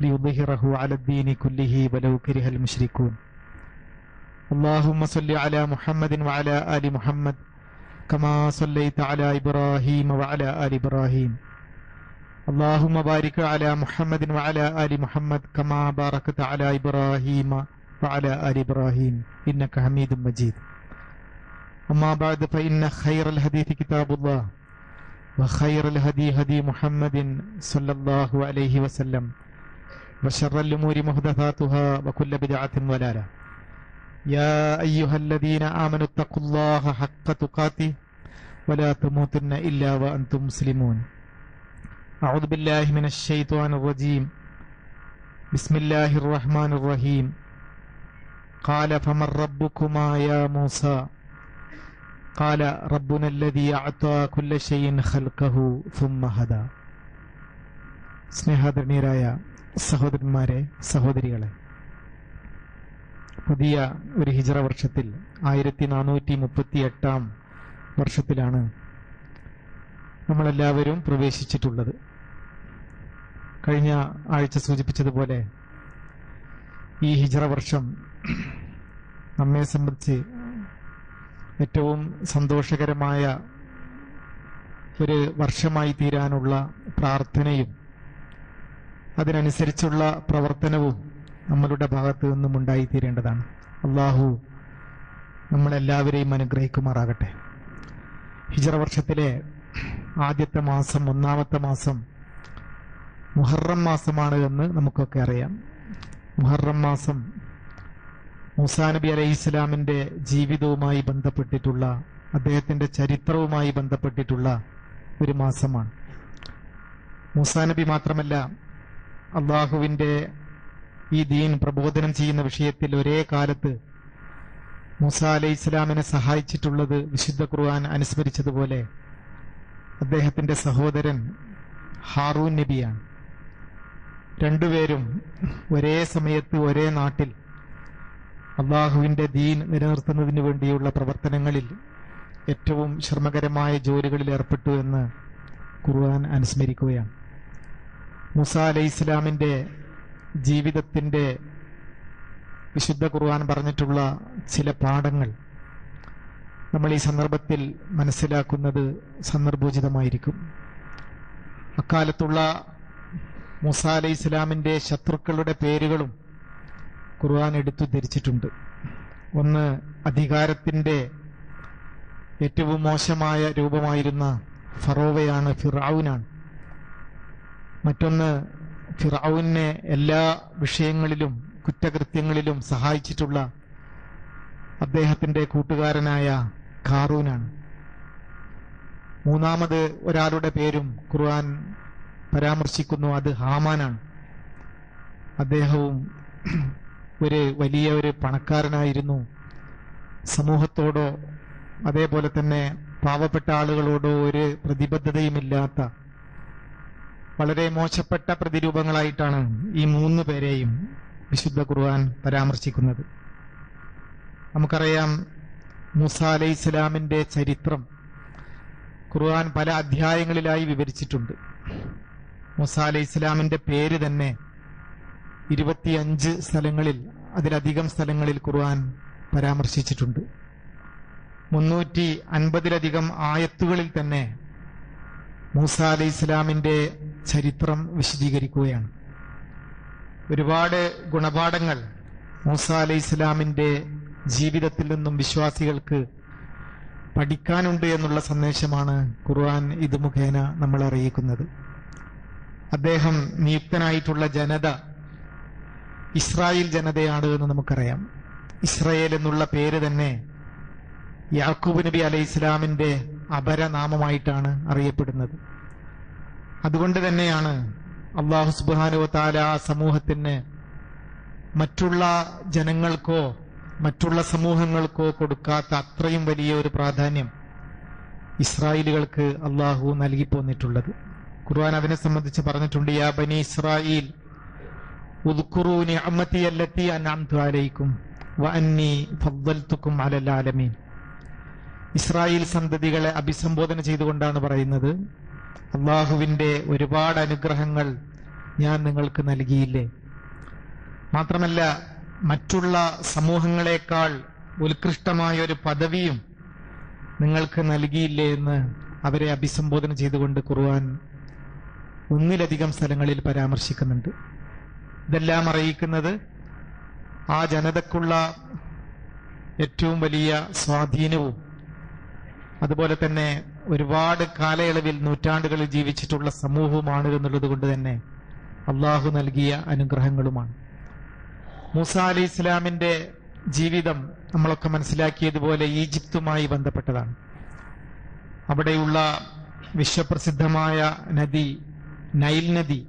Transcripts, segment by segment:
ليظهره على الدين كله ولو كره المشركون. اللهم صل على محمد وعلى آل محمد كما صليت على إبراهيم وعلى آل إبراهيم. اللهم بارك على محمد وعلى آل محمد كما باركت على إبراهيم وعلى آل إبراهيم. إنك حميد مجيد. أما بعد فإن خير الحديث كتاب الله وخير الهدي هدي محمد صلى الله عليه وسلم. وشر الأمور محدثاتها وكل بدعة ضلالة. يا أيها الذين آمنوا اتقوا الله حق تقاته ولا تموتن إلا وأنتم مسلمون. أعوذ بالله من الشيطان الرجيم. بسم الله الرحمن الرحيم. قال فمن ربكما يا موسى؟ قال ربنا الذي أعطى كل شيء خلقه ثم هدى. സ്നേഹാദരണീയരായ സഹോദരന്മാരെ സഹോദരികളെ പുതിയ ഒരു ഹിജറ വർഷത്തിൽ ആയിരത്തി നാനൂറ്റി മുപ്പത്തി എട്ടാം വർഷത്തിലാണ് നമ്മളെല്ലാവരും പ്രവേശിച്ചിട്ടുള്ളത്. കഴിഞ്ഞ ആഴ്ച സൂചിപ്പിച്ചതുപോലെ ഈ ഹിജറ വർഷം നമ്മെ സംബന്ധിച്ച് ഏറ്റവും സന്തോഷകരമായ ഒരു വർഷമായി തീരാനുള്ള പ്രാർത്ഥനയും അതിനനുസരിച്ചുള്ള പ്രവർത്തനവും നമ്മളുടെ ഭാഗത്ത് നിന്നും ഉണ്ടായിത്തീരേണ്ടതാണ്. അള്ളാഹു നമ്മളെല്ലാവരെയും അനുഗ്രഹിക്കുമാറാകട്ടെ. ഹിജറ വർഷത്തിലെ ആദ്യത്തെ മാസം ഒന്നാമത്തെ മാസം മുഹറം മാസമാണ് എന്ന് നമുക്കൊക്കെ അറിയാം. മുഹറം മാസം മൂസാ നബി അലൈഹി ഇസ്ലാമിന്റെ ജീവിതവുമായി ബന്ധപ്പെട്ടിട്ടുള്ള അദ്ദേഹത്തിന്റെ ചരിത്രവുമായി ബന്ധപ്പെട്ടിട്ടുള്ള ഒരു മാസമാണ്. മൂസാ നബി മാത്രമല്ല അള്ളാഹുവിന്റെ ഈ ദീൻ പ്രബോധനം ചെയ്യുന്ന വിഷയത്തിൽ ഒരേ കാലത്ത് മൂസ അലൈഹി ഇസ്ലാമിനെ സഹായിച്ചിട്ടുള്ളത് വിശുദ്ധ ഖുർആൻ അനുസ്മരിച്ചതുപോലെ അദ്ദേഹത്തിന്റെ സഹോദരൻ ഹാറൂൻ നബിയാണ്. രണ്ടുപേരും ഒരേ സമയത്ത് ഒരേ നാട്ടിൽ അള്ളാഹുവിന്റെ ദീൻ നിലനിർത്തുന്നതിന് വേണ്ടിയുള്ള പ്രവർത്തനങ്ങളിൽ ഏറ്റവും ശ്രമകരമായ ജോലികളിൽ ഏർപ്പെട്ടു എന്ന് ഖുർആൻ അനുസ്മരിക്കുകയാണ്. മുസ അലൈഹി ഇസ്ലാമിന്റെ ജീവിതത്തിന്റെ വിശുദ്ധ ഖുർആൻ പറഞ്ഞിട്ടുള്ള ചില പാഠങ്ങൾ നമ്മൾ ഈ സന്ദർഭത്തിൽ മനസ്സിലാക്കുന്നത് സന്ദർഭോചിതമായിരിക്കും. അക്കാലത്തുള്ള മുസ അലൈഹി ഇസ്ലാമിന്റെ ശത്രുക്കളുടെ പേരുകളും ഖുർആൻ എടുത്തു ധരിച്ചിട്ടുണ്ട്. ഒന്ന് അധികാരത്തിന്റെ ഏറ്റവും മോശമായ രൂപമായിരുന്ന ഫറോവയാണ് ഫിറൌനാണ് മറ്റൊന്ന് ഫിറാവുവിനെ എല്ലാ വിഷയങ്ങളിലും കുറ്റകൃത്യങ്ങളിലും സഹായിച്ചിട്ടുള്ള അദ്ദേഹത്തിന്റെ കൂട്ടുകാരനായ ഖാറൂനാണ്. മൂന്നാമത് ഒരാളുടെ പേരും ഖുർആൻ പരാമർശിക്കുന്നു അത് ഹാമാനാണ്. അദ്ദേഹവും ഒരു വലിയ ഒരു പണക്കാരനായിരുന്നു. സമൂഹത്തോടോ അതേപോലെ തന്നെ പാവപ്പെട്ട ആളുകളോടോ ഒരു പ്രതിബദ്ധതയുമില്ലാത്ത വളരെ മോശപ്പെട്ട പ്രതിരൂപങ്ങളായിട്ടാണ് ഈ മൂന്ന് പേരെയും വിശുദ്ധ ഖുർആൻ പരാമർശിക്കുന്നത്. നമുക്കറിയാം മൂസ അലൈഹി ഇസ്ലാമിന്റെ ചരിത്രം ഖുർആൻ പല അധ്യായങ്ങളിലായി വിവരിച്ചിട്ടുണ്ട്. മൂസ അലൈഹി ഇസ്ലാമിന്റെ പേര് തന്നെ ഇരുപത്തിയഞ്ച് സ്ഥലങ്ങളിൽ അതിലധികം സ്ഥലങ്ങളിൽ ഖുർആൻ പരാമർശിച്ചിട്ടുണ്ട്. മുന്നൂറ്റി അൻപതിലധികം ആയത്തുകളിൽ തന്നെ മൂസ അലൈഹി ഇസ്ലാമിന്റെ ചരിത്രം വിശദീകരിക്കുകയാണ്. ഒരുപാട് ഗുണപാഠങ്ങൾ മൂസ അലി ഇസ്ലാമിന്റെ ജീവിതത്തിൽ നിന്നും വിശ്വാസികൾക്ക് പഠിക്കാനുണ്ട് എന്നുള്ള സന്ദേശമാണ് ഖുർആൻ ഇത് മുഖേന നമ്മൾ അറിയിക്കുന്നത്. അദ്ദേഹം നിയുക്തനായിട്ടുള്ള ജനത ഇസ്രായേൽ ജനതയാണ് എന്ന് നമുക്കറിയാം. ഇസ്രായേൽ എന്നുള്ള പേര് തന്നെ യാക്കൂബ് നബി അലൈഹി ഇസ്ലാമിന്റെ അപരനാമമായിട്ടാണ് അറിയപ്പെടുന്നത്. അതുകൊണ്ട് തന്നെയാണ് അള്ളാഹു സുബാനു താല ആ സമൂഹത്തിന് മറ്റുള്ള ജനങ്ങൾക്കോ മറ്റുള്ള സമൂഹങ്ങൾക്കോ കൊടുക്കാത്ത അത്രയും വലിയ ഒരു പ്രാധാന്യം ഇസ്രായേലുകൾക്ക് അള്ളാഹു നൽകി പോന്നിട്ടുള്ളത് ഖുർആൻ അതിനെ സംബന്ധിച്ച് പറഞ്ഞിട്ടുണ്ട് യാ ബനി ഇസ്രായേൽ ഇസ്രായേൽ സന്തതികളെ അഭിസംബോധന ചെയ്തുകൊണ്ടാണ് പറയുന്നത് അള്ളാഹുവിന്റെ ഒരുപാട് അനുഗ്രഹങ്ങൾ ഞാൻ നിങ്ങൾക്ക് നൽകിയില്ലേ? മാത്രമല്ല മറ്റുള്ള സമൂഹങ്ങളെക്കാൾ ഉത്കൃഷ്ടമായ ഒരു പദവിയും നിങ്ങൾക്ക് നൽകിയില്ലേ എന്ന് അവരെ അഭിസംബോധന ചെയ്തുകൊണ്ട് ഖുർആൻ ഒന്നിലധികം സ്ഥലങ്ങളിൽ പരാമർശിക്കുന്നുണ്ട്. ഇതെല്ലാം അറിയിക്കുന്നത് ആ ജനതക്കുള്ള ഏറ്റവും വലിയ സ്വാധീനവും അതുപോലെ തന്നെ ഒരുപാട് കാലയളവിൽ നൂറ്റാണ്ടുകളിൽ ജീവിച്ചിട്ടുള്ള സമൂഹവുമാണ് എന്നുള്ളത് കൊണ്ട് തന്നെ അള്ളാഹു നൽകിയ അനുഗ്രഹങ്ങളുമാണ്. മൂസ അലി ഇസ്ലാമിന്റെ ജീവിതം നമ്മളൊക്കെ മനസ്സിലാക്കിയതുപോലെ ഈജിപ്തുമായി ബന്ധപ്പെട്ടതാണ്. അവിടെയുള്ള വിശ്വപ്രസിദ്ധമായ നദി നൈൽ നദി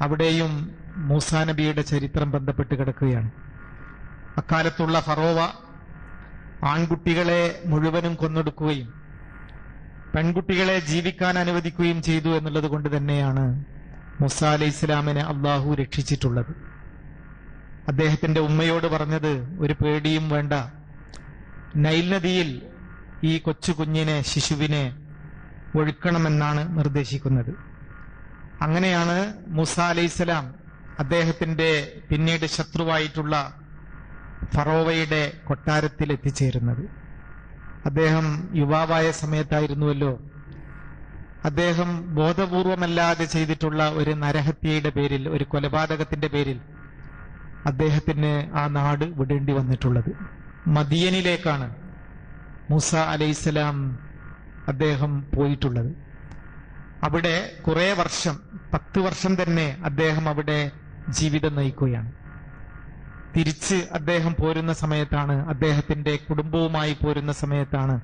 അവിടെയും മൂസ നബിയുടെ ചരിത്രം ബന്ധപ്പെട്ട് കിടക്കുകയാണ്. അക്കാലത്തുള്ള ഫറോവ ആൺകുട്ടികളെ മുഴുവനും കൊന്നൊടുക്കുകയും പെൺകുട്ടികളെ ജീവിക്കാൻ അനുവദിക്കുകയും ചെയ്തു എന്നുള്ളത് കൊണ്ട് തന്നെയാണ് മുസ അലൈഹി ഇസ്ലാമിനെ അള്ളാഹു രക്ഷിച്ചിട്ടുള്ളത്. അദ്ദേഹത്തിന്റെ ഉമ്മയോട് പറഞ്ഞത് ഒരു പേടിയും വേണ്ട. നൈൽ നദിയിൽ ഈ കൊച്ചു കുഞ്ഞിനെ ശിശുവിനെ ഒഴുക്കണമെന്നാണ് നിർദ്ദേശിക്കുന്നത്. അങ്ങനെയാണ് മുസ അലൈഹിസ്സലാം അദ്ദേഹത്തിന്റെ പിന്നീട് ശത്രുവായിട്ടുള്ള ഫറോവയുടെ കൊട്ടാരത്തിൽ എത്തിച്ചേരുന്നത്. അദ്ദേഹം യുവാവായ സമയത്തായിരുന്നുവല്ലോ. അദ്ദേഹം ബോധപൂർവമല്ലാതെ ചെയ്തിട്ടുള്ള ഒരു നരഹത്യയുടെ പേരിൽ ഒരു കൊലപാതകത്തിന്റെ പേരിൽ അദ്ദേഹത്തിന് ആ നാട് വിടേണ്ടി വന്നിട്ടുള്ളത്. മദിയനിലേക്കാണ് മൂസ അലൈഹിസ്സലാം അദ്ദേഹം പോയിട്ടുള്ളത്. അവിടെ കുറെ വർഷം പത്ത് വർഷം തന്നെ അദ്ദേഹം അവിടെ ജീവിതം നയിക്കുകയാണ്. തിരിച്ച് അദ്ദേഹം പോരുന്ന സമയത്താണ് അദ്ദേഹത്തിന്റെ കുടുംബവുമായി പോരുന്ന സമയത്താണ്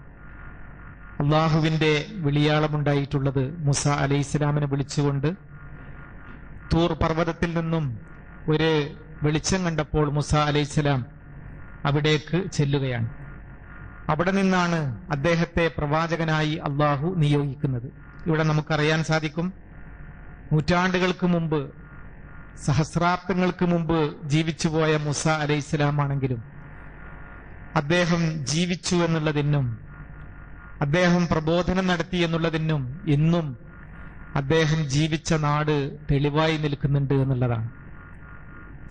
അള്ളാഹുവിന്റെ വിളിയാളമുണ്ടായിട്ടുള്ളത് മുസ അലൈഹി ഇസ്ലാമിനെ വിളിച്ചുകൊണ്ട്. തൂർ പർവതത്തിൽ നിന്നും ഒരു വെളിച്ചം കണ്ടപ്പോൾ മുസ അലൈഹി സ്വലാം അവിടേക്ക് ചെല്ലുകയാണ്. അവിടെ നിന്നാണ് അദ്ദേഹത്തെ പ്രവാചകനായി അള്ളാഹു നിയോഗിക്കുന്നത്. ഇവിടെ നമുക്കറിയാൻ സാധിക്കും നൂറ്റാണ്ടുകൾക്ക് മുമ്പ് സഹസ്രാബ്ദങ്ങൾക്ക് മുമ്പ് ജീവിച്ചുപോയ മുസ അലൈഹി സ്വലാമാണെങ്കിലും അദ്ദേഹം ജീവിച്ചു എന്നുള്ളതിനും അദ്ദേഹം പ്രബോധനം നടത്തി എന്നുള്ളതിനും ഇന്നും അദ്ദേഹം ജീവിച്ച നാട് തെളിവായി നിൽക്കുന്നുണ്ട് എന്നുള്ളതാണ്.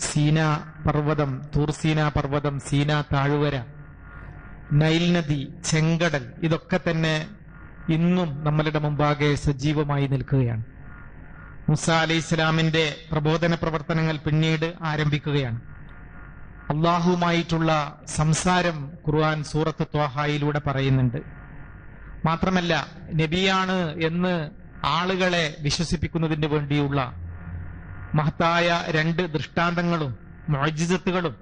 സീന പർവതം തൂർസീന പർവതം സീന താഴ്വര നൈൽ നദി ചെങ്കടൽ ഇതൊക്കെ തന്നെ ഇന്നും നമ്മളുടെ മുമ്പാകെ സജീവമായി നിൽക്കുകയാണ്. മുസ അലൈഹി ഇസ്ലാമിന്റെ പ്രബോധന പ്രവർത്തനങ്ങൾ പിന്നീട് ആരംഭിക്കുകയാണ്. അള്ളാഹുമായിട്ടുള്ള സംസാരം ഖുർആൻ സൂറത്ത് ത്വാഹായിലൂടെ പറയുന്നുണ്ട്. മാത്രമല്ല നബിയാണ് എന്ന് ആളുകളെ വിശ്വസിപ്പിക്കുന്നതിന് വേണ്ടിയുള്ള മഹത്തായ രണ്ട് ദൃഷ്ടാന്തങ്ങളും മുസ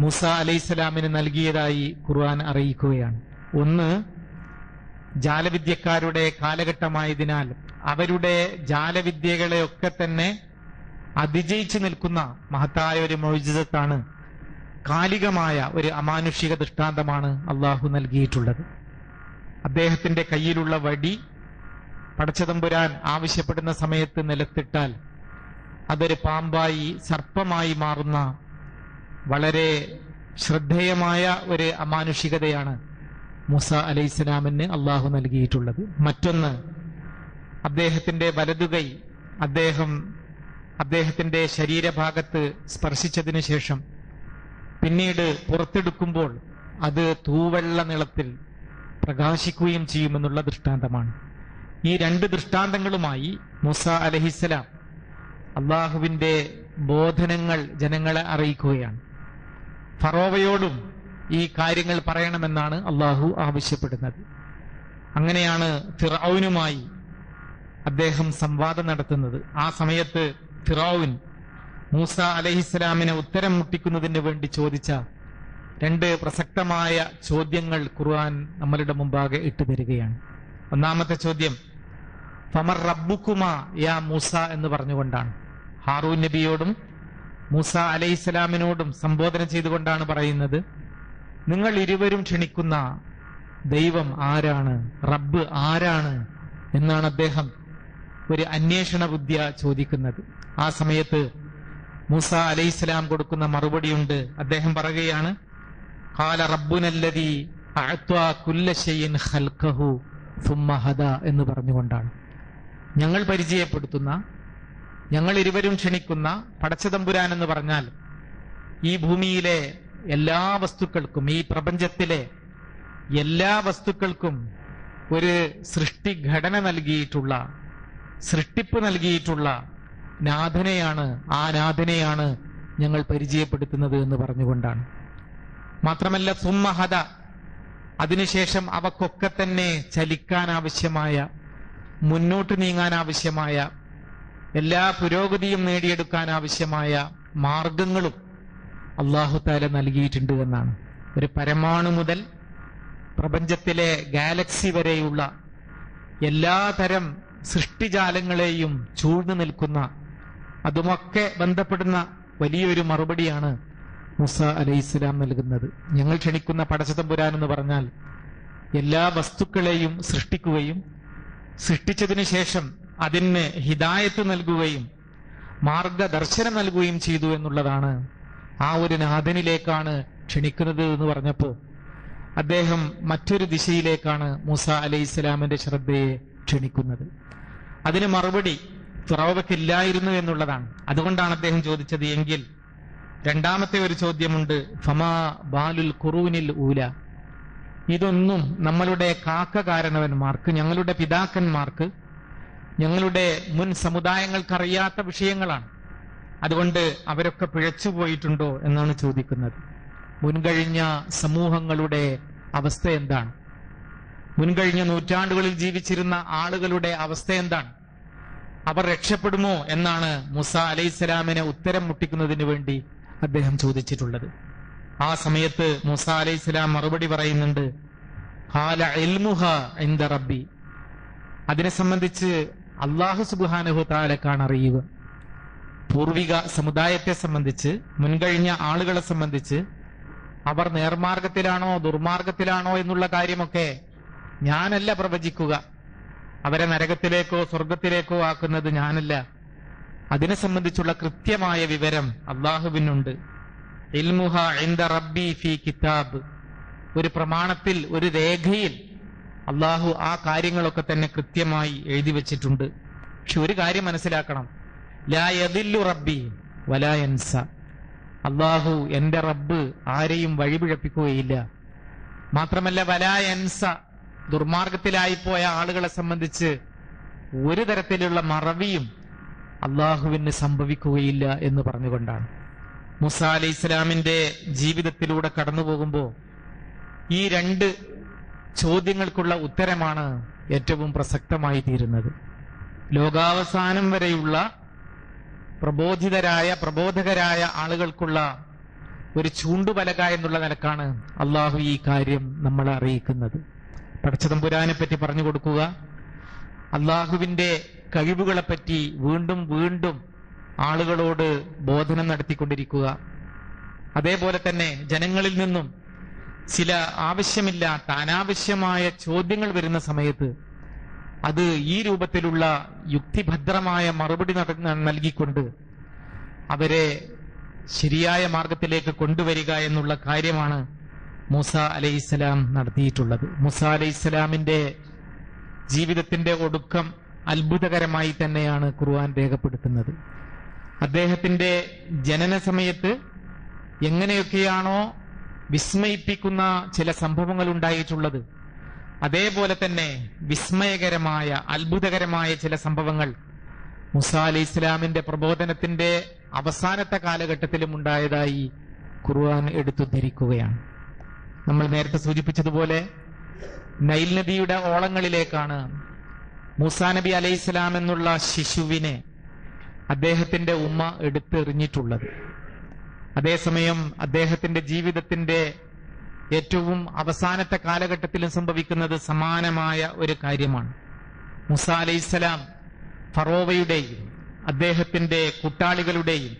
മൂസ അലൈഹിസ്സലാമിന് നൽകിയതായി ഖുർആൻ അറിയിക്കുകയാണ്. ഒന്ന് ജാലവിദ്യക്കാരുടെ കാലഘട്ടമായതിനാൽ അവരുടെ ജാലവിദ്യകളെയൊക്കെ തന്നെ അതിജയിച്ചു നിൽക്കുന്ന മഹത്തായ ഒരു മൊഴിജിതത്താണ് കാലികമായ ഒരു അമാനുഷിക ദൃഷ്ടാന്തമാണ് അള്ളാഹു നൽകിയിട്ടുള്ളത്. അദ്ദേഹത്തിന്റെ കയ്യിലുള്ള വടി പടച്ചതമ്പുരാൻ ആവശ്യപ്പെടുന്ന സമയത്ത് നിലത്തിട്ടാൽ അതൊരു പാമ്പായി സർപ്പമായി മാറുന്ന വളരെ ശ്രദ്ധേയമായ ഒരു അമാനുഷികതയാണ് മുസ അലൈഹിസ്സലാമിന് അള്ളാഹു നൽകിയിട്ടുള്ളത്. മറ്റൊന്ന് അദ്ദേഹത്തിന്റെ വലതുകൈ അദ്ദേഹം അദ്ദേഹത്തിന്റെ ശരീരഭാഗത്ത് സ്പർശിച്ചതിനു ശേഷം പിന്നീട് പുറത്തെടുക്കുമ്പോൾ അത് തൂവെള്ള നിളത്തിൽ പ്രകാശിക്കുകയും ചെയ്യുമെന്നുള്ള ദൃഷ്ടാന്തമാണ്. ഈ രണ്ട് ദൃഷ്ടാന്തങ്ങളുമായി മുസ അലഹിസ്സലാം അള്ളാഹുവിന്റെ ബോധനങ്ങൾ ജനങ്ങളെ അറിയിക്കുകയാണ്. ഫറോവയോടും ഈ കാര്യങ്ങൾ പറയണമെന്നാണ് അള്ളാഹു ആവശ്യപ്പെടുന്നത്. അങ്ങനെയാണ് ഫിറൌനുമായി അദ്ദേഹം സംവാദം നടത്തുന്നത്. ആ സമയത്ത് ഫിറോവിൻ മൂസ അലഹിസ്സലാമിനെ ഉത്തരം മുട്ടിക്കുന്നതിന് വേണ്ടി ചോദിച്ച രണ്ട് പ്രസക്തമായ ചോദ്യങ്ങൾ ഖുർആൻ നമ്മളുടെ മുമ്പാകെ ഇട്ടു തരികയാണ്. ഒന്നാമത്തെ ചോദ്യം ഫമർ റബ്ബുക്കുമ യാ മൂസ എന്ന് പറഞ്ഞുകൊണ്ടാണ്. ഹാറൂൻ നബിയോടും മൂസ അലൈഹിസ്സലാമിനോടും സംബോധന ചെയ്തുകൊണ്ടാണ് പറയുന്നത് നിങ്ങൾ ഇരുവരും ക്ഷണിക്കുന്ന ദൈവം ആരാണ്? റബ്ബ് ആരാണ്? എന്നാണ് അദ്ദേഹം ഒരു അന്വേഷണ ബുദ്ധിയ ചോദിക്കുന്നത്. ആ സമയത്ത് മൂസ അലൈഹിസ്സലാം കൊടുക്കുന്ന മറുപടിയുണ്ട്. അദ്ദേഹം പറയുകയാണ് കാല റബ്ബുനല്ലതി എന്ന് പറഞ്ഞുകൊണ്ടാണ്. ഞങ്ങൾ പരിചയപ്പെടുത്തുന്ന ഞങ്ങൾ ഇരുവരും ക്ഷണിക്കുന്ന പടച്ചതമ്പുരാൻ എന്ന് പറഞ്ഞാൽ ഈ ഭൂമിയിലെ എല്ലാ വസ്തുക്കൾക്കും ഈ പ്രപഞ്ചത്തിലെ എല്ലാ വസ്തുക്കൾക്കും ഒരു സൃഷ്ടിഘടന നൽകിയിട്ടുള്ള സൃഷ്ടിപ്പ് നൽകിയിട്ടുള്ള നാഥനെയാണ് ആ നാഥനെയാണ് ഞങ്ങൾ പരിചയപ്പെടുത്തുന്നത് എന്ന് പറഞ്ഞുകൊണ്ടാണ്. മാത്രമല്ല സുമ്മഹത അതിനുശേഷം അവക്കൊക്കെ തന്നെ ചലിക്കാൻ ആവശ്യമായ മുന്നോട്ട് നീങ്ങാൻ ആവശ്യമായ എല്ലാ പുരോഗതിയും നേടിയെടുക്കാൻ ആവശ്യമായ മാർഗങ്ങളും അള്ളാഹു താല നൽകിയിട്ടുണ്ട് എന്നാണ്. ഒരു പരമാണു മുതൽ പ്രപഞ്ചത്തിലെ ഗാലക്സി വരെയുള്ള എല്ലാ തരം സൃഷ്ടിജാലങ്ങളെയും ചൂഴ്ന്നു നിൽക്കുന്ന അതുമൊക്കെ ബന്ധപ്പെടുന്ന വലിയൊരു മറുപടിയാണ് മുസ അലൈഹിസ്സലാം നൽകുന്നത്. ഞങ്ങൾ ക്ഷണിക്കുന്ന പടച്ചതമ്പുരാൻ എന്ന് പറഞ്ഞാൽ എല്ലാ വസ്തുക്കളെയും സൃഷ്ടിക്കുകയും സൃഷ്ടിച്ചതിനു ശേഷം അതിന് ഹിദായത്ത് നൽകുകയും മാർഗദർശനം നൽകുകയും ചെയ്തു എന്നുള്ളതാണ് ആ ഒരു നാഥനിലേക്കാണ് ക്ഷണിക്കുന്നത് എന്ന് പറഞ്ഞപ്പോ അദ്ദേഹം മറ്റൊരു ദിശയിലേക്കാണ് മൂസ അലൈഹി ഇസ്ലാമിന്റെ ശ്രദ്ധയെ ക്ഷണിക്കുന്നത്. അതിന് മറുപടി ഫിറോവയ്ക്കില്ലായിരുന്നു എന്നുള്ളതാണ്. അതുകൊണ്ടാണ് അദ്ദേഹം ചോദിച്ചത് എങ്കിൽ രണ്ടാമത്തെ ഒരു ചോദ്യമുണ്ട് ഫമാ ബാലുൽ ഖുറൂനിൽ ഊല. ഇതൊന്നും നമ്മളുടെ കാക്ക കാരണവന്മാർക്ക് ഞങ്ങളുടെ പിതാക്കന്മാർക്ക് ഞങ്ങളുടെ മുൻ സമുദായങ്ങൾക്കറിയാത്ത വിഷയങ്ങളാണ്. അതുകൊണ്ട് അവരൊക്കെ പിഴച്ചുപോയിട്ടുണ്ടോ എന്നാണ് ചോദിക്കുന്നത്. മുൻകഴിഞ്ഞ സമൂഹങ്ങളുടെ അവസ്ഥ എന്താണ്? മുൻകഴിഞ്ഞ നൂറ്റാണ്ടുകളിൽ ജീവിച്ചിരുന്ന ആളുകളുടെ അവസ്ഥ എന്താണ്? അവർ രക്ഷപ്പെടുമോ എന്നാണ് മുസ അലൈഹിസ്സലാമിനെ ഉത്തരം മുട്ടിക്കുന്നതിന് വേണ്ടി അദ്ദേഹം ചോദിച്ചിട്ടുള്ളത്. ആ സമയത്ത് മൂസ അലൈഹിസ്സലാം മറുപടി പറയുന്നുണ്ട് ഹാല റബ്ബി. അതിനെ സംബന്ധിച്ച് അള്ളാഹു സുബാനഹു താലക്കാണ് അറിയുക. പൂർവിക സമുദായത്തെ സംബന്ധിച്ച് മുൻകഴിഞ്ഞ ആളുകളെ സംബന്ധിച്ച് അവർ നേർമാർഗത്തിലാണോ ദുർമാർഗത്തിലാണോ എന്നുള്ള കാര്യമൊക്കെ ഞാനല്ല പ്രവചിക്കുക. അവരെ നരകത്തിലേക്കോ സ്വർഗത്തിലേക്കോ ആക്കുന്നത് ഞാനല്ല. അതിനെ സംബന്ധിച്ചുള്ള കൃത്യമായ വിവരം അള്ളാഹുവിനുണ്ട്. ഇൽമുഹ റബ്ബി ഫി കിതാബ്. ഒരു പ്രമാണത്തിൽ ഒരു രേഖയിൽ അള്ളാഹു ആ കാര്യങ്ങളൊക്കെ തന്നെ കൃത്യമായി എഴുതി വെച്ചിട്ടുണ്ട്. പക്ഷെ ഒരു കാര്യം മനസ്സിലാക്കണം. ലാ റബ്ബി വലാ യൻസ. അള്ളാഹു എന്റെ റബ്ബ് ആരെയും വഴിപിഴപ്പിക്കുകയില്ല. മാത്രമല്ല വലാ യൻസ ദുർമാർഗത്തിലായിപ്പോയ ആളുകളെ സംബന്ധിച്ച് ഒരു തരത്തിലുള്ള മറവിയും അള്ളാഹുവിന് സംഭവിക്കുകയില്ല എന്ന് പറഞ്ഞുകൊണ്ടാണ്. മുസ അലി ഇസ്ലാമിന്റെ ജീവിതത്തിലൂടെ കടന്നു പോകുമ്പോൾ ഈ രണ്ട് ചോദ്യങ്ങൾക്കുള്ള ഉത്തരമാണ് ഏറ്റവും പ്രസക്തമായി തീരുന്നത്. ലോകാവസാനം വരെയുള്ള പ്രബോധിതരായ പ്രബോധകരായ ആളുകൾക്കുള്ള ഒരു ചൂണ്ടുപലക എന്നുള്ള നിലക്കാണ് അള്ളാഹു ഈ കാര്യം നമ്മളെ അറിയിക്കുന്നത്. പടച്ചതമ്പുരാനെ പറ്റി പറഞ്ഞു കൊടുക്കുക. അള്ളാഹുവിന്റെ കഴിവുകളെപ്പറ്റി വീണ്ടും വീണ്ടും ആളുകളോട് ബോധനം നടത്തിക്കൊണ്ടിരിക്കുക. അതേപോലെ തന്നെ ജനങ്ങളിൽ നിന്നും ചില ആവശ്യമില്ലാത്ത അനാവശ്യമായ ചോദ്യങ്ങൾ വരുന്ന സമയത്ത് അത് ഈ രൂപത്തിലുള്ള യുക്തിഭദ്രമായ മറുപടി നൽകിക്കൊണ്ട് അവരെ ശരിയായ മാർഗത്തിലേക്ക് കൊണ്ടുവരിക എന്നുള്ള കാര്യമാണ് മൂസ അലൈഹിസ്സലാം നടത്തിയിട്ടുള്ളത്. മൂസ അലൈഹിസ്സലാമിന്റെ ജീവിതത്തിന്റെ ഒടുക്കം അത്ഭുതകരമായി തന്നെയാണ് ഖുർആൻ രേഖപ്പെടുത്തുന്നത്. അദ്ദേഹത്തിന്റെ ജനന സമയത്ത് എങ്ങനെയൊക്കെയാണോ വിസ്മയിപ്പിക്കുന്ന ചില സംഭവങ്ങൾ ഉണ്ടായിട്ടുള്ളത് അതേപോലെ തന്നെ വിസ്മയകരമായ അത്ഭുതകരമായ ചില സംഭവങ്ങൾ മുസ അലി ഇസ്ലാമിന്റെ പ്രബോധനത്തിന്റെ അവസാനത്തെ കാലഘട്ടത്തിലും ഉണ്ടായതായി ഖുർആൻ എടുത്തു ധരിക്കുകയാണ് നമ്മൾ നേരത്തെ സൂചിപ്പിച്ചതുപോലെ നൈൽ നദിയുടെ ഓളങ്ങളിലേക്കാണ് മൂസാ നബി അലൈഹിസ്സലാം എന്നുള്ള ശിശുവിനെ അദ്ദേഹത്തിന്റെ ഉമ്മ എടുത്തെറിഞ്ഞിട്ടുള്ളത്. അതേസമയം അദ്ദേഹത്തിന്റെ ജീവിതത്തിന്റെ ഏറ്റവും അവസാനത്തെ കാലഘട്ടത്തിലും സംഭവിക്കുന്നത് സമാനമായ ഒരു കാര്യമാണ്. മുസ അലൈഹിസ്സലാം ഫറോവയുടെയും അദ്ദേഹത്തിന്റെ കൂട്ടാളികളുടെയും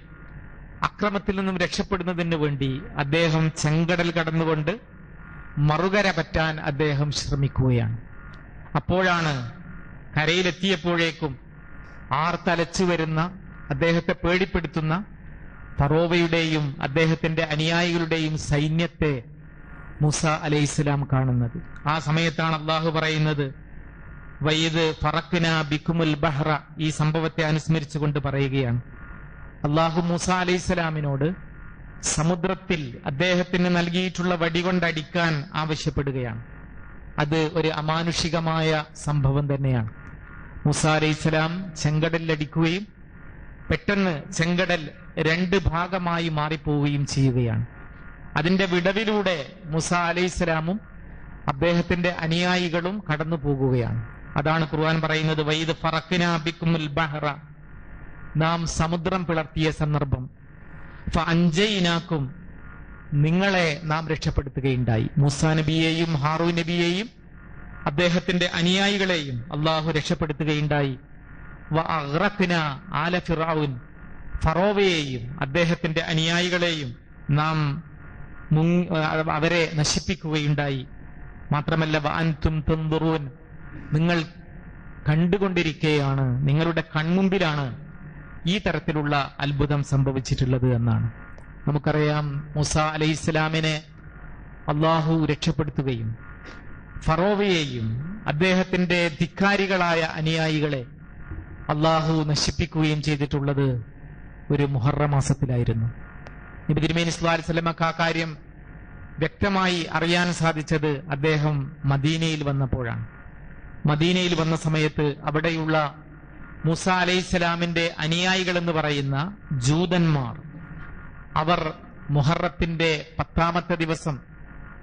അക്രമത്തിൽ നിന്നും രക്ഷപ്പെടുന്നതിന് വേണ്ടി അദ്ദേഹം ചെങ്കടൽ കടന്നുകൊണ്ട് മറുകര പറ്റാൻ അദ്ദേഹം ശ്രമിക്കുകയാണ്. അപ്പോഴാണ് കരയിലെത്തിയപ്പോഴേക്കും ആർത്തലച്ചു വരുന്ന അദ്ദേഹത്തെ പേടിപ്പെടുത്തുന്ന ഫറോവയുടെയും അദ്ദേഹത്തിന്റെ അനുയായികളുടെയും സൈന്യത്തെ മുസ അലൈഹി ഇസ്ലാം കാണുന്നത്. ആ സമയത്താണ് അള്ളാഹു പറയുന്നത് വൈദ് ഫറക്കിന ബിക്കുമുൽ ബഹ്റ ഈ സംഭവത്തെ അനുസ്മരിച്ചുകൊണ്ട് പറയുകയാണ്. അള്ളാഹു മൂസ അലൈഹിസ്സലാമിനോട് സമുദ്രത്തിൽ അദ്ദേഹത്തിന് നൽകിയിട്ടുള്ള വടികൊണ്ടടിക്കാൻ ആവശ്യപ്പെടുകയാണ്. അത് ഒരു അമാനുഷികമായ സംഭവം തന്നെയാണ്. മൂസ അലൈഹിസ്സലാം ചെങ്കടലിലടിക്കുകയും പെട്ടെന്ന് ചെങ്കടൽ രണ്ട് ഭാഗമായി മാറിപ്പോവുകയും ചെയ്യുകയാണ്. അതിന്റെ വിടവിലൂടെ മുസ അലൈഹിസ്സലാമും അദ്ദേഹത്തിന്റെ അനുയായികളും കടന്നു പോകുകയാണ് അതാണ് ഖുർആൻ പറയുന്നത് വൈദ് ഫറക്കിന ബിക്കുമുൽ ബഹ്റ നാം സമുദ്രം പിളർത്തിയ സന്ദർഭം. അഞ്ചയിനാക്കും നിങ്ങളെ നാം രക്ഷപ്പെടുത്തുകയുണ്ടായി. മൂസാ നബിയെയും ഹാറു നബിയെയും അദ്ദേഹത്തിന്റെ അനുയായികളെയും അള്ളാഹു രക്ഷപ്പെടുത്തുകയുണ്ടായി. ആല ഫിറാവുൻ. ഫറോവയെയും അദ്ദേഹത്തിന്റെ അനുയായികളെയും നാം അവരെ നശിപ്പിക്കുകയുണ്ടായി. മാത്രമല്ല നിങ്ങൾ കണ്ടുകൊണ്ടിരിക്കുകയാണ് നിങ്ങളുടെ കൺമുമ്പിലാണ് ഈ തരത്തിലുള്ള അത്ഭുതം സംഭവിച്ചിട്ടുള്ളത് എന്നാണ്. നമുക്കറിയാം മുസ അലൈഹി ഇസ്ലാമിനെ അള്ളാഹു രക്ഷപ്പെടുത്തുകയും ഫറോവയെയും അദ്ദേഹത്തിന്റെ ധിക്കാരികളായ അനുയായികളെ അള്ളാഹു നശിപ്പിക്കുകയും ചെയ്തിട്ടുള്ളത് ഒരു മുഹറ മാസത്തിലായിരുന്നു. നബി തിരുമേനി സ്വലാലി സ്വലമക്ക് ആ കാര്യം വ്യക്തമായി അറിയാൻ സാധിച്ചത് അദ്ദേഹം മദീനയിൽ വന്നപ്പോഴാണ്. മദീനയിൽ വന്ന സമയത്ത് അവിടെയുള്ള മുസ അലൈഹിസ്സലാമിന്റെ അനുയായികൾ എന്ന് പറയുന്ന ജൂതന്മാർ അവർ മുഹറത്തിന്റെ പത്താമത്തെ ദിവസം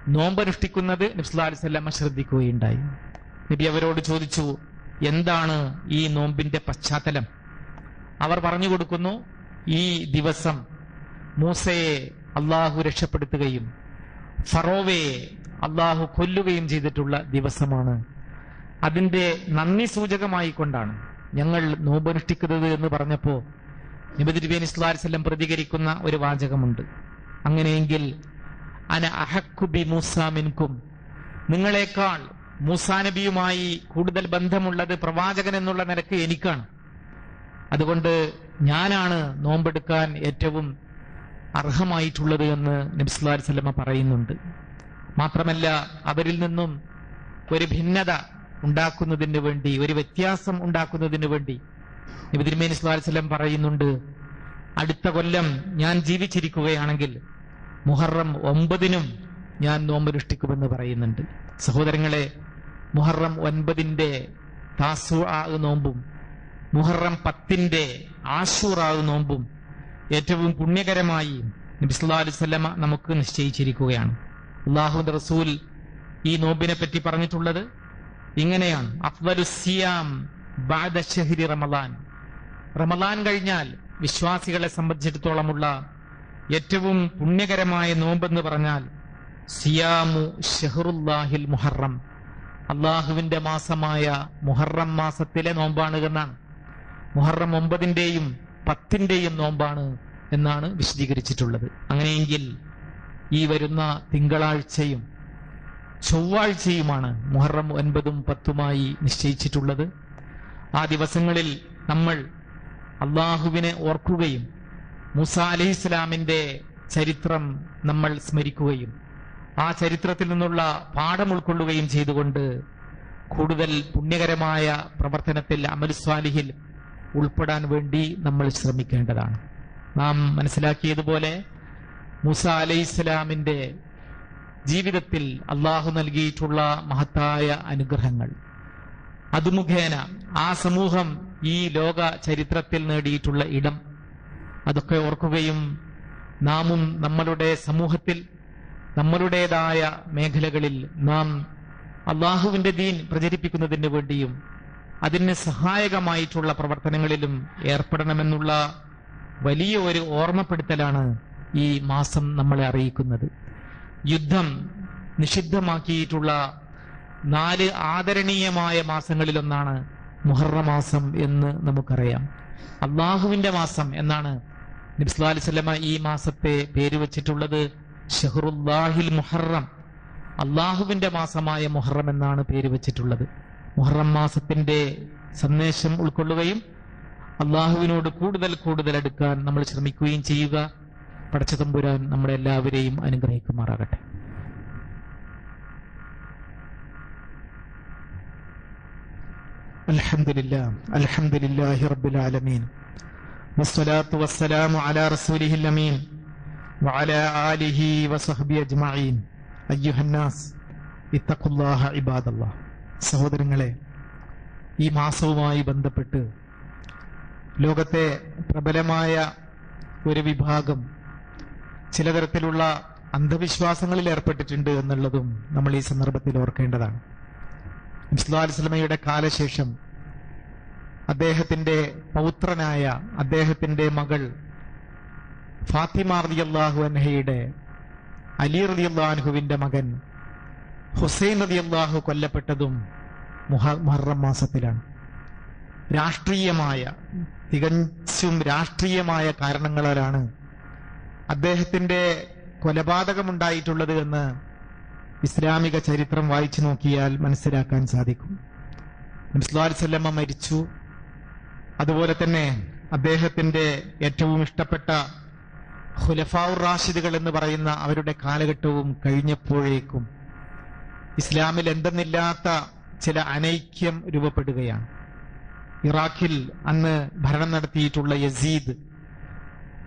നോമ്പനുഷ്ഠിക്കുന്നത് നബ്സുല്ലാ അലിസ്വല്ലമ്മ ശ്രദ്ധിക്കുകയുണ്ടായി. നബി അവരോട് ചോദിച്ചു എന്താണ് ഈ നോമ്പിന്റെ പശ്ചാത്തലം? അവർ പറഞ്ഞു കൊടുക്കുന്നു ഈ ദിവസം മൂസയെ അള്ളാഹു രക്ഷപ്പെടുത്തുകയും ഫറോവയെ അള്ളാഹു കൊല്ലുകയും ചെയ്തിട്ടുള്ള ദിവസമാണ്. അതിന്റെ നന്ദി സൂചകമായി കൊണ്ടാണ് ഞങ്ങൾ നോമ്പനുഷ്ഠിക്കുന്നത് എന്ന് പറഞ്ഞപ്പോ നബി തിരുവേൻ ഇസ്ലാസ്ലം പ്രതികരിക്കുന്ന ഒരു വാചകമുണ്ട്. അങ്ങനെയെങ്കിൽ അന അഹക്കുബി മൂസാമിൻകും നിങ്ങളെക്കാൾ മൂസാ നബിയുമായി കൂടുതൽ ബന്ധമുള്ളത് പ്രവാചകൻ എന്നുള്ള നിരക്ക് എനിക്കാണ്. അതുകൊണ്ട് ഞാനാണ് നോമ്പെടുക്കാൻ ഏറ്റവും അർഹമായിട്ടുള്ളത് എന്ന് നബ്സുല്ലാ സ്വലമ പറയുന്നുണ്ട്. മാത്രമല്ല അവരിൽ നിന്നും ഒരു ഭിന്നത ഉണ്ടാക്കുന്നതിന് വേണ്ടി ഒരു വ്യത്യാസം ഉണ്ടാക്കുന്നതിന് വേണ്ടി. നബി തിരുമേനി പറയുന്നുണ്ട് അടുത്ത കൊല്ലം ഞാൻ ജീവിച്ചിരിക്കുകയാണെങ്കിൽ മുഹറം ഒമ്പതിനും ഞാൻ നോമ്പനുഷ്ഠിക്കുമെന്ന് പറയുന്നുണ്ട്. സഹോദരങ്ങളെ മുഹറം ഒൻപതിന്റെ താസു ആ നോമ്പും മുഹറം പത്തിന്റെ ആഷൂറാ നോമ്പും ഏറ്റവും പുണ്യകരമായി നബി സല്ലല്ലാഹു അലൈഹി വസല്ലമ നമുക്ക് നിശ്ചയിച്ചിരിക്കുകയാണ്. അള്ളാഹു റസൂൽ ഈ നോമ്പിനെ പറ്റി പറഞ്ഞിട്ടുള്ളത് ഇങ്ങനെയാണ്. സിയാം റമദാൻ. റമദാൻ കഴിഞ്ഞാൽ വിശ്വാസികളെ സംബന്ധിച്ചിടത്തോളമുള്ള ഏറ്റവും പുണ്യകരമായ നോമ്പെന്ന് പറഞ്ഞാൽ സിയാമു ഷഹറുല്ലാഹിൽ മുഹറം. അള്ളാഹുവിന്റെ മാസമായ മുഹറം മാസത്തിലെ നോമ്പാണ് എന്നാണ്. മുഹറം ഒമ്പതിന്റെയും പത്തിന്റെയും നോമ്പാണ് എന്നാണ് വിശദീകരിച്ചിട്ടുള്ളത്. അങ്ങനെയെങ്കിൽ ഈ വരുന്ന തിങ്കളാഴ്ചയും ചൊവ്വാഴ്ചയുമാണ് മുഹറം ഒൻപതും പത്തുമായി നിശ്ചയിച്ചിട്ടുള്ളത്. ആ ദിവസങ്ങളിൽ നമ്മൾ അള്ളാഹുവിനെ ഓർക്കുകയും മുസ അലഹി ഇസ്ലാമിന്റെ ചരിത്രം നമ്മൾ സ്മരിക്കുകയും ആ ചരിത്രത്തിൽ നിന്നുള്ള പാഠം ഉൾക്കൊള്ളുകയും ചെയ്തുകൊണ്ട് കൂടുതൽ പുണ്യകരമായ പ്രവർത്തനത്തിൽ അമൽസ്വാലിഹിൽ ഉൾപ്പെടാൻ വേണ്ടി നമ്മൾ ശ്രമിക്കേണ്ടതാണ്. നാം മനസ്സിലാക്കിയതുപോലെ മുസ അലൈഹി ഇസ്ലാമിന്റെ ജീവിതത്തിൽ അള്ളാഹു നൽകിയിട്ടുള്ള മഹത്തായ അനുഗ്രഹങ്ങൾ. അത് മുഖേന ആ സമൂഹം ഈ ലോക ചരിത്രത്തിൽ നേടിയിട്ടുള്ള ഇടം. അതൊക്കെ ഓർക്കുകയും നാമും നമ്മളുടെ സമൂഹത്തിൽ നമ്മളുടേതായ മേഖലകളിൽ നാം അള്ളാഹുവിന്റെ ദീൻ പ്രചരിപ്പിക്കുന്നതിന് വേണ്ടിയും അതിന് സഹായകമായിട്ടുള്ള പ്രവർത്തനങ്ങളിലും ഏർപ്പെടണമെന്നുള്ള വലിയ ഒരു ഓർമ്മപ്പെടുത്തലാണ് ഈ മാസം നമ്മളെ അറിയിക്കുന്നത്. യുദ്ധം നിഷിദ്ധമാക്കിയിട്ടുള്ള നാല് ആദരണീയമായ മാസങ്ങളിലൊന്നാണ് മുഹറമാസം എന്ന് നമുക്കറിയാം. അള്ളാഹുവിന്റെ മാസം എന്നാണ് നബ്സ്ലാലിസ്ലമ ഈ മാസത്തെ പേര് വച്ചിട്ടുള്ളത്. ഷഹറുല്ലാഹിൽ മുഹറം. അള്ളാഹുവിന്റെ മാസമായ മുഹറം എന്നാണ് പേര് വച്ചിട്ടുള്ളത്. മുഹറം മാസത്തിന്റെ സന്ദേശം ഉൾക്കൊള്ളുകയും അള്ളാഹുവിനോട് കൂടുതൽ കൂടുതൽ അടുക്കാൻ നമ്മൾ ശ്രമിക്കുകയും ചെയ്യുക. പടച്ചതമ്പുരാൻ നമ്മളെ എല്ലാവരെയും അനുഗ്രഹിക്കുമാറാകട്ടെ الحمد لله الحمد لله رب العالمين والصلاة والسلام على رسوله الأمين وعلى آله وصحبه أجمعين أيها الناس اتقوا الله عباد الله സഹോദരങ്ങളെ ഈ മാസവുമായി ബന്ധപ്പെട്ട് ലോകത്തെ പ്രബലമായ ഒരു വിഭാഗം ചിലതരത്തിലുള്ള അന്ധവിശ്വാസങ്ങളിൽ ഏർപ്പെട്ടിട്ടുണ്ട് എന്നുള്ളതും നമ്മൾ ഈ സന്ദർഭത്തിൽ ഓർക്കേണ്ടതാണ്. മുസ്ലാസ്ലമയുടെ കാലശേഷം അദ്ദേഹത്തിന്റെ പൗത്രനായ അദ്ദേഹത്തിന്റെ മകൾ ഫാത്തിമ റളിയല്ലാഹു അൻഹയുടെ അലി റളിയല്ലാഹുവിന്റെ മകൻ ഹുസൈൻ റളിയല്ലാഹു കൊല്ലപ്പെട്ടതും മുഹറം മാസത്തിലാണ്. രാഷ്ട്രീയമായ തികച്ചും രാഷ്ട്രീയമായ കാരണങ്ങളാലാണ് അദ്ദേഹത്തിന്റെ കൊലപാതകമുണ്ടായിട്ടുള്ളത് എന്ന് ഇസ്ലാമിക ചരിത്രം വായിച്ചു നോക്കിയാൽ മനസ്സിലാക്കാൻ സാധിക്കും. നബ്സ്ലാസല്ലമ്മ മരിച്ചു. അതുപോലെ തന്നെ അദ്ദേഹത്തിന്റെ ഏറ്റവും ഇഷ്ടപ്പെട്ട ഖുലഫാഉർ റാഷിദുകൾ എന്ന് പറയുന്ന അവരുടെ കാലഘട്ടവും കഴിഞ്ഞപ്പോഴേക്കും ഇസ്ലാമിൽ എന്തെന്നില്ലാത്ത ചില അനൈക്യം രൂപപ്പെടുകയാണ്. ഇറാഖിൽ അന്ന് ഭരണം നടത്തിയിട്ടുള്ള യസീദ്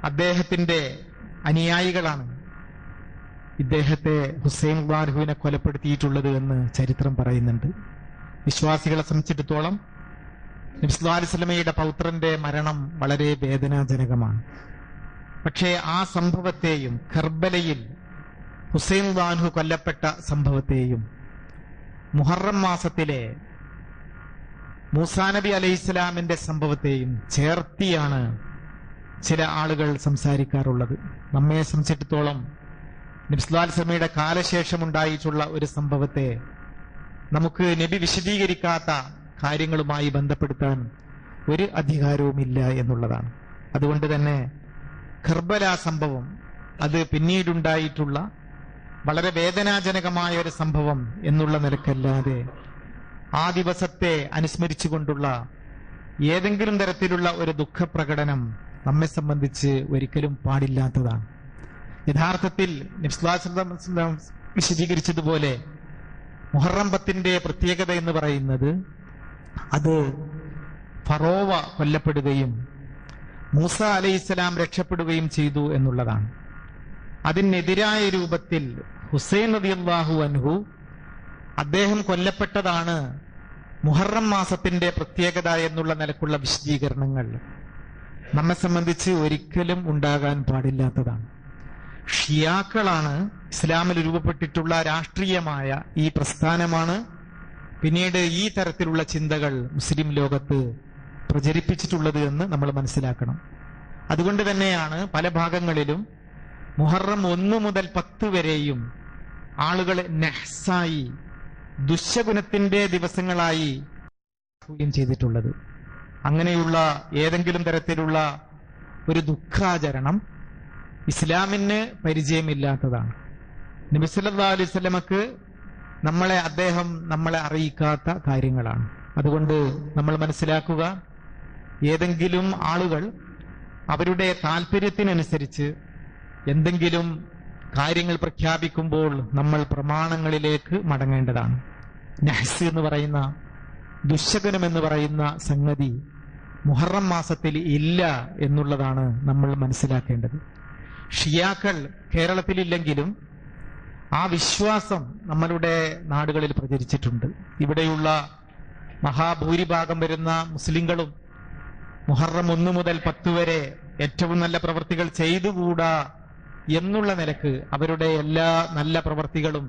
അദ്ദേഹത്തിന്റെ അനുയായികളാണ് ഇദ്ദേഹത്തെ ഹുസൈൻ ബാർഹുവിനെ കൊലപ്പെടുത്തിയിട്ടുള്ളത് എന്ന് ചരിത്രം പറയുന്നുണ്ട്. വിശ്വാസികളെ സംബന്ധിച്ചിടത്തോളം നബ്സ്ലാലിസ്ലമയുടെ പൗത്രന്റെ മരണം വളരെ വേദനാജനകമാണ്. പക്ഷേ ആ സംഭവത്തെയും ഖർബലയിൽ ഹുസൈൻ ബാൻഹു കൊല്ലപ്പെട്ട സംഭവത്തെയും മുഹറം മാസത്തിലെ മൂസാ നബി അലൈഹി ഇസ്ലാമിന്റെ സംഭവത്തെയും ചേർത്തിയാണ് ചില ആളുകൾ സംസാരിക്കാറുള്ളത്. നമ്മെ സംബന്ധിച്ചിടത്തോളം കാലശേഷം ഉണ്ടായിട്ടുള്ള ഒരു സംഭവത്തെ നമുക്ക് നബി വിശദീകരിക്കാത്ത കാര്യങ്ങളുമായി ബന്ധപ്പെടുത്താൻ ഒരു അധികാരവുമില്ല എന്നുള്ളതാണ്. അതുകൊണ്ട് തന്നെ ഖർബല സംഭവം അത് പിന്നീടുണ്ടായിട്ടുള്ള വളരെ വേദനാജനകമായ ഒരു സംഭവം എന്നുള്ള നിലക്കല്ലാതെ ആ ദിവസത്തെ അനുസ്മരിച്ചുകൊണ്ടുള്ള ഏതെങ്കിലും തരത്തിലുള്ള ഒരു ദുഃഖപ്രകടനം നമ്മെ സംബന്ധിച്ച് ഒരിക്കലും പാടില്ലാത്തതാണ്. യഥാർത്ഥത്തിൽ വിശദീകരിച്ചതുപോലെ മുഹറം പത്തിന്റെ പ്രത്യേകത എന്ന് പറയുന്നത് അത് ഫറോവ കൊല്ലപ്പെടുകയും മൂസ അലൈഹിസ്സലാം രക്ഷപ്പെടുകയും ചെയ്തു എന്നുള്ളതാണ്. അതിനെതിരായ രൂപത്തിൽ ഹുസൈൻ റളിയല്ലാഹു അൻഹു അദ്ദേഹം കൊല്ലപ്പെട്ടതാണ് മുഹറം മാസത്തിന്റെ പ്രത്യേകത എന്നുള്ള നിലക്കുള്ള വിശദീകരണങ്ങൾ. നമ്മെ സംബന്ധിച്ച് ഒരിക്കലും ഉണ്ടാകാൻ പാടില്ലാത്തതാണ്. ഷിയാക്കളാണ് ഇസ്ലാമിൽ രൂപപ്പെട്ടിട്ടുള്ള രാഷ്ട്രീയമായ ഈ പ്രസ്ഥാനമാണ്. പിന്നീട് ഈ തരത്തിലുള്ള ചിന്തകൾ മുസ്ലിം ലോകത്ത് പ്രചരിപ്പിച്ചിട്ടുള്ളത് എന്ന് നമ്മൾ മനസ്സിലാക്കണം. അതുകൊണ്ട് തന്നെയാണ് പല ഭാഗങ്ങളിലും മുഹറം ഒന്ന് മുതൽ പത്ത് വരെയും ആളുകൾ നെഹ്സായി ദുശഗുണത്തിന്റെ ദിവസങ്ങളായി ചെയ്തിട്ടുള്ളത്. അങ്ങനെയുള്ള ഏതെങ്കിലും തരത്തിലുള്ള ഒരു ദുഃഖാചരണം ഇസ്ലാമിന് പരിചയമില്ലാത്തതാണ്. നബിസല്ലാ അലൈഹി സ്വലമക്ക് നമ്മളെ അദ്ദേഹം നമ്മളെ അറിയിക്കാത്ത കാര്യങ്ങളാണ്. അതുകൊണ്ട് നമ്മൾ മനസ്സിലാക്കുക ഏതെങ്കിലും ആളുകൾ അവരുടെ താല്പര്യത്തിനനുസരിച്ച് എന്തെങ്കിലും കാര്യങ്ങൾ പ്രഖ്യാപിക്കുമ്പോൾ നമ്മൾ പ്രമാണങ്ങളിലേക്ക് മടങ്ങേണ്ടതാണ്. നഹ്സ് എന്ന് പറയുന്ന ദുശകനം എന്ന് പറയുന്ന സംഗതി മുഹറം മാസത്തിൽ ഇല്ല എന്നുള്ളതാണ് നമ്മൾ മനസ്സിലാക്കേണ്ടത്. ഷിയാക്കൾ കേരളത്തിലില്ലെങ്കിലും ആ വിശ്വാസം നമ്മളുടെ നാടുകളിൽ പ്രചരിച്ചിട്ടുണ്ട്. ഇവിടെയുള്ള മഹാഭൂരിഭാഗം വരുന്ന മുസ്ലിങ്ങളും മുഹറം ഒന്ന് മുതൽ പത്ത് വരെ ഏറ്റവും നല്ല പ്രവൃത്തികൾ ചെയ്തുകൂടാ എന്നുള്ള നിലയ്ക്ക് അവരുടെ എല്ലാ നല്ല പ്രവർത്തികളും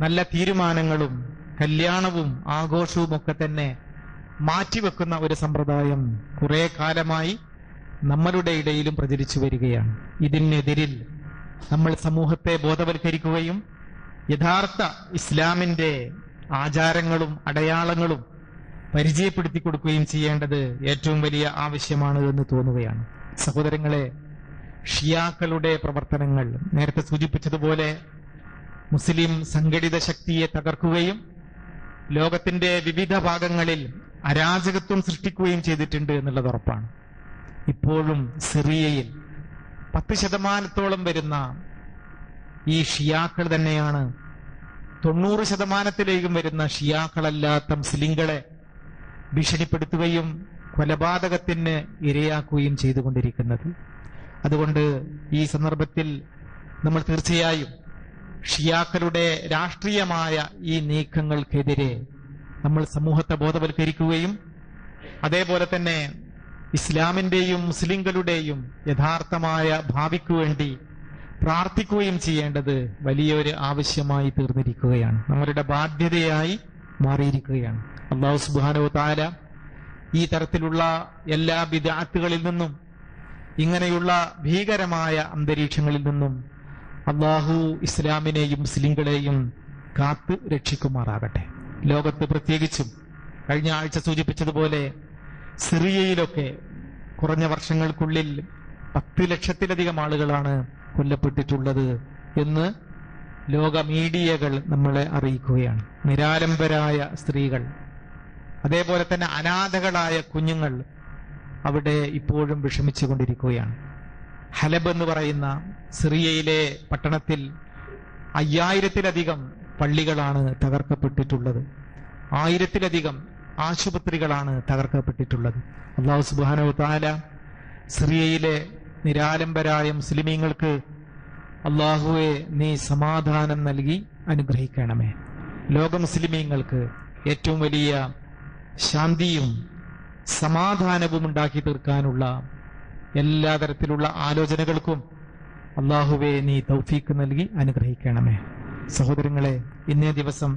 നല്ല തീരുമാനങ്ങളും കല്യാണവും ആഘോഷവും ഒക്കെ തന്നെ മാറ്റിവെക്കുന്ന ഒരു സമ്പ്രദായം കുറെ കാലമായി നമ്മളുടെ ഇടയിലും പ്രചരിച്ചു വരികയാണ്. ഇതിനെതിരിൽ നമ്മൾ സമൂഹത്തെ ബോധവൽക്കരിക്കുകയും യഥാർത്ഥ ഇസ്ലാമിന്റെ ആചാരങ്ങളും അടയാളങ്ങളും പരിചയപ്പെടുത്തി കൊടുക്കുകയും ചെയ്യേണ്ടത് ഏറ്റവും വലിയ ആവശ്യമാണ് എന്ന് തോന്നുകയാണ്. സഹോദരങ്ങളെ ഷിയാക്കളുടെ പ്രവർത്തനങ്ങൾ നേരത്തെ സൂചിപ്പിച്ചതുപോലെ മുസ്ലിം സംഘടിത ശക്തിയെ തകർക്കുകയും ലോകത്തിന്റെ വിവിധ ഭാഗങ്ങളിൽ അരാജകത്വം സൃഷ്ടിക്കുകയും ചെയ്തിട്ടുണ്ട് എന്നുള്ളത് ഉറപ്പാണ്. ഇപ്പോഴും സിറിയയിൽ പത്ത് ശതമാനത്തോളം വരുന്ന ഈ ഷിയാക്കൾ തന്നെയാണ്. തൊണ്ണൂറ് ശതമാനത്തിലേക്കും വരുന്ന ഷിയാക്കളല്ലാത്ത മുസ്ലിങ്ങളെ ഭീഷണിപ്പെടുത്തുകയും കൊലപാതകത്തിന് ഇരയാക്കുകയും ചെയ്തുകൊണ്ടിരിക്കുന്നത്. അതുകൊണ്ട് ഈ സന്ദർഭത്തിൽ നമ്മൾ തീർച്ചയായും ഷിയാക്കളുടെ രാഷ്ട്രീയമായ ഈ നീക്കങ്ങൾക്കെതിരെ നമ്മൾ സമൂഹത്തെ ബോധവൽക്കരിക്കുകയും അതേപോലെ തന്നെ ഇസ്ലാമിന്റെയും മുസ്ലിങ്ങളുടെയും യഥാർത്ഥമായ ഭാവിക്കു വേണ്ടി പ്രാർത്ഥിക്കുകയും ചെയ്യേണ്ടത് വലിയൊരു ആവശ്യമായി തീർന്നിരിക്കുകയാണ്. നമ്മളുടെ ബാധ്യതയായി മാറിയിരിക്കുകയാണ്. അള്ളാഹു സുബാനോ താര ഈ തരത്തിലുള്ള എല്ലാ വിദാത്തുകളിൽ നിന്നും ഇങ്ങനെയുള്ള ഭീകരമായ അന്തരീക്ഷങ്ങളിൽ നിന്നും അള്ളാഹു ഇസ്ലാമിനെയും മുസ്ലിങ്ങളെയും കാത്തു രക്ഷിക്കുമാറാകട്ടെ. ലോകത്ത് പ്രത്യേകിച്ചും കഴിഞ്ഞ ആഴ്ച സൂചിപ്പിച്ചതുപോലെ സിറിയയിലൊക്കെ കുറഞ്ഞ വർഷങ്ങൾക്കുള്ളിൽ പത്ത് ലക്ഷത്തിലധികം ആളുകളാണ് കൊല്ലപ്പെട്ടിട്ടുള്ളത് എന്ന് ലോക മീഡിയകൾ നമ്മളെ അറിയിക്കുകയാണ്. നിരാലംബരായ സ്ത്രീകൾ. അതേപോലെ തന്നെ അനാഥകളായ കുഞ്ഞുങ്ങൾ അവിടെ ഇപ്പോഴും വിഷമിച്ചുകൊണ്ടിരിക്കുകയാണ്. ഹലബ് എന്ന് പറയുന്ന സിറിയയിലെ പട്ടണത്തിൽ അയ്യായിരത്തിലധികം പള്ളികളാണ് തകർക്കപ്പെട്ടിട്ടുള്ളത്. ആയിരത്തിലധികം ആശുപത്രികളാണ് തകർക്കപ്പെട്ടിട്ടുള്ളത്. അള്ളാഹു സുബാനോ സിറിയയിലെ നിരാലംബരായ മുസ്ലിമീങ്ങൾക്ക് അള്ളാഹുവെ നീ സമാധാനം നൽകി അനുഗ്രഹിക്കണമേ. ലോക മുസ്ലിമീങ്ങൾക്ക് ഏറ്റവും വലിയ ശാന്തിയും സമാധാനവും ഉണ്ടാക്കി തീർക്കാനുള്ള എല്ലാ തരത്തിലുള്ള ആലോചനകൾക്കും അള്ളാഹുവെ നീ തൗഫീക്ക് നൽകി അനുഗ്രഹിക്കണമേ. സഹോദരങ്ങളെ ഇന്നേ ദിവസം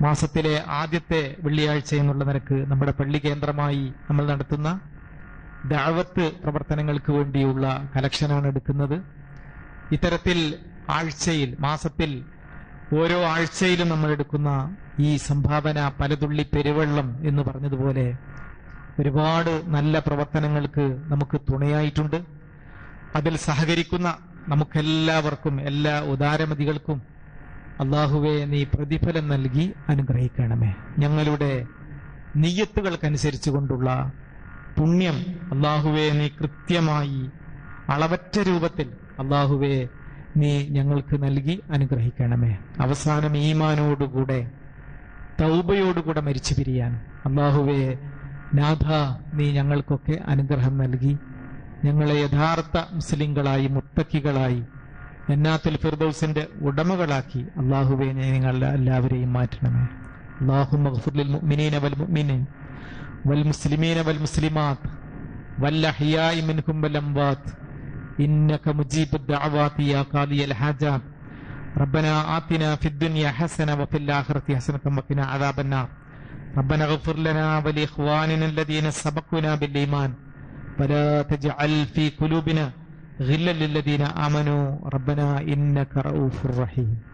മാസത്തിലെ ആദ്യത്തെ വെള്ളിയാഴ്ച എന്നുള്ള നിരക്ക് നമ്മുടെ പള്ളി കേന്ദ്രമായി നമ്മൾ നടത്തുന്ന ദാവത്ത് പ്രവർത്തനങ്ങൾക്ക് വേണ്ടിയുള്ള കലക്ഷനാണ് എടുക്കുന്നത്. ഇത്തരത്തിൽ ആഴ്ചയിൽ മാസത്തിൽ ഓരോ ആഴ്ചയിലും നമ്മൾ എടുക്കുന്ന ഈ സംഭാവന പലതുള്ളി പെരുവെള്ളം എന്ന് പറഞ്ഞതുപോലെ ഒരുപാട് നല്ല പ്രവർത്തനങ്ങൾക്ക് നമുക്ക് തുണയായിട്ടുണ്ട്. അതിൽ സഹകരിക്കുന്ന നമുക്കെല്ലാവർക്കും എല്ലാ ഉദാരമതികൾക്കും അള്ളാഹുവെ നീ പ്രതിഫലം നൽകി അനുഗ്രഹിക്കണമേ. ഞങ്ങളുടെ നീയത്തുകൾക്കനുസരിച്ച് കൊണ്ടുള്ള പുണ്യം അള്ളാഹുവെ നീ കൃത്യമായി അളവറ്റ രൂപത്തിൽ അള്ളാഹുവെ നീ ഞങ്ങൾക്ക് നൽകി അനുഗ്രഹിക്കണമേ. അവസാനം ഈമാനോടുകൂടെ തൗബയോടുകൂടെ മരിച്ചു പിരിയാൻ അള്ളാഹുവെ നാഥ നീ ഞങ്ങൾക്കൊക്കെ അനുഗ്രഹം നൽകി. ഞങ്ങളെ യഥാർത്ഥ മുസ്ലിങ്ങളായി മുത്തക്കികളായി എന്നാത്തിൽ ഫിർദൌസിന്റെ ഉടമകളാക്കി അള്ളാഹുവെ നീ നിങ്ങൾ എല്ലാവരെയും മാറ്റണമേ അള്ളാഹു മുഅ്മിനീന വൽ മുഅ്മിനീൻ വൽ മുസ്ലിമീന വൽ മുസ്ലിമാത്ത് والأحياء منكم والأموات إنك مجيب الدعوات يا قاضي الحاجات ربنا آتنا في الدنيا حسنة وفي الآخرة حسنة وقنا عذاب النار ربنا اغفر لنا ولإخواننا الذين سبقونا بالإيمان ولا تجعل في قلوبنا غلا للذين آمنوا. ربنا إنك رؤوف رحيم.